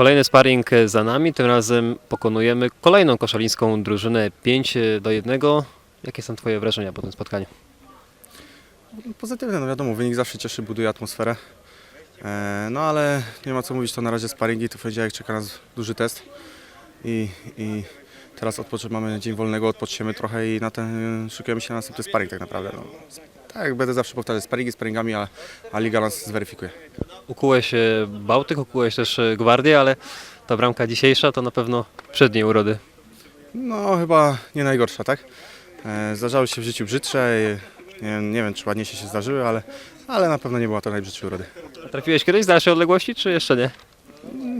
Kolejny sparring za nami, tym razem pokonujemy kolejną koszalińską drużynę 5 do 1. Jakie są Twoje wrażenia po tym spotkaniu? Pozytywne, no wiadomo, wynik zawsze cieszy, buduje atmosferę. E, no ale nie ma co mówić, to na razie sparingi, to w poniedziałek czeka nas duży test i, i teraz mamy dzień wolnego, odpoczniemy trochę i na ten, szykujemy się na następny sparing tak naprawdę. No. Tak będę zawsze powtarzać, sparingi sparingami, a, a liga nas zweryfikuje. Ukułeś e, Bałtyk, ukułeś też e, Gwardię, ale ta bramka dzisiejsza to na pewno przedniej urody. No chyba nie najgorsza, tak? E, zdarzały się w życiu brzydsze, i, nie, wiem- nie wiem czy ładniejsze się zdarzyły, ale, ale na pewno nie była to najbrzydszej urody. Trafiłeś kiedyś z dalszej odległości, czy jeszcze nie?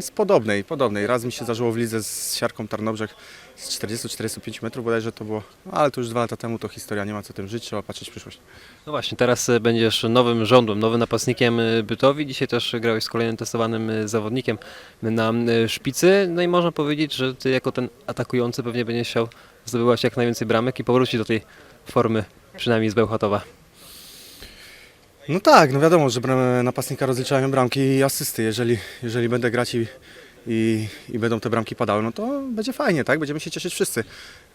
Z podobnej, podobnej. Raz mi się zdarzyło w lidze z siarką Tarnobrzeg z 40-45 metrów bodajże to było, no, ale to już dwa lata temu, to historia, nie ma co tym żyć, trzeba patrzeć w przyszłość. No właśnie, teraz e, będziesz nowym rządłem, nowym napastnikiem e, Bytowi. Dzisiaj też grałeś z kolejnym testowanym e, zawodnikiem na szpicy. No i można powiedzieć, że ty jako ten atakujący pewnie będziesz chciał zdobywać jak najwięcej bramek i powrócić do tej formy, przynajmniej z Bełchatowa. No tak, no wiadomo, że bram- napastnika rozliczają bramki i asysty. Jeżeli, jeżeli będę grać i, i, i będą te bramki padały, no to będzie fajnie, tak? Będziemy się cieszyć wszyscy.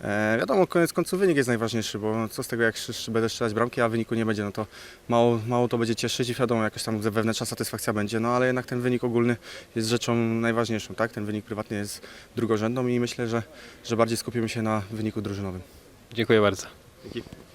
E, wiadomo, koniec końców wynik jest najważniejszy, bo co z tego, jak sz- będę strzelać bramki, a wyniku nie będzie, no to mało, mało to będzie cieszyć i wiadomo, jakaś tam wewnętrzna satysfakcja będzie, no ale jednak ten wynik ogólny jest rzeczą najważniejszą, tak? Ten wynik prywatny jest drugorzędną i myślę, że, że bardziej skupimy się na wyniku drużynowym. Dziękuję bardzo.